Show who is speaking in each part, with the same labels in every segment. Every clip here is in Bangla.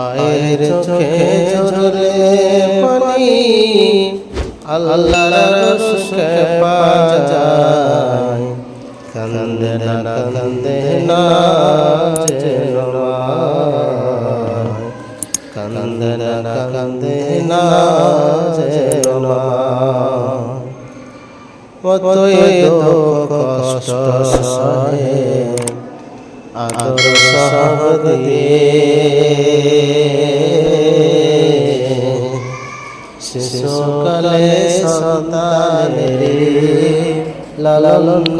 Speaker 1: মায়ের চোখে ঝরে পানি, আল্লাহর রসকে বাজায় কান্দে না কান্দে না যেন। কান্দে না কান্দে না যেন। কতই দুঃখ কষ্ট সহে আদর দিয়ে শিশুকালে সন্তানের লালন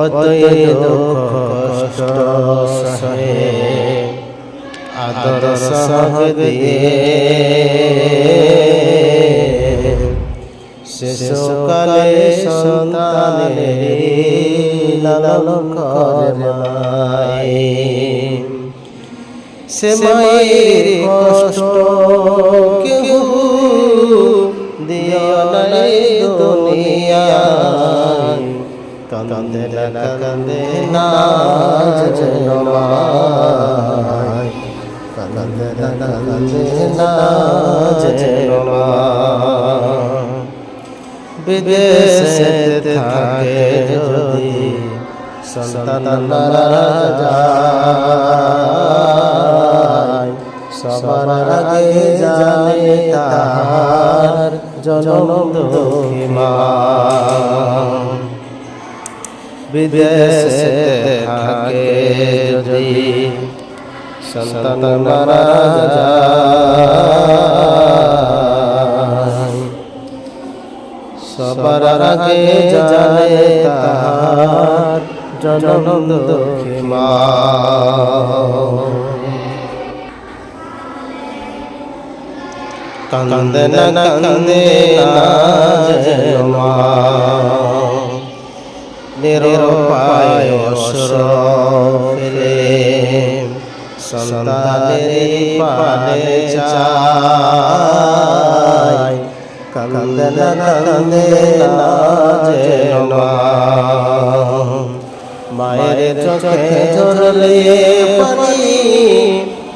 Speaker 1: অতই দুঃখ কষ্ট সহে। আদর সহব দিয়ে। শিশুকালে সন্তানের লালন করে মায়ে। সে মায়ের কষ্ট কেউ দিও দুনিয়ায়। কান্দে না কান্দে না যেন মায়। কান্দে না কান্দে না যেন মায়। বিদেশে থাকে যদি সন্তান মারা যায় সবার আগে জানে তার জনম দুঃখী মা বিদেশে থাকে যদি সন্তান মারা যায় সবার আগে জানে তার জনম দুঃখী মা কান্দে না কান্দে না যেন মা নিরুপায় অসুর ফেলে সন্তানের পানে চায় কান্দে না কান্দে না যেন মা মায়ের চোখে ঝরলে পানি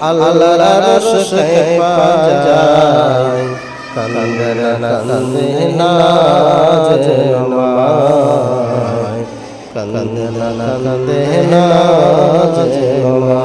Speaker 1: আল্লাহর রসে পাজায় কান্দে না কান্দে না যেন মা কান্দে না কান্দে না যেন মা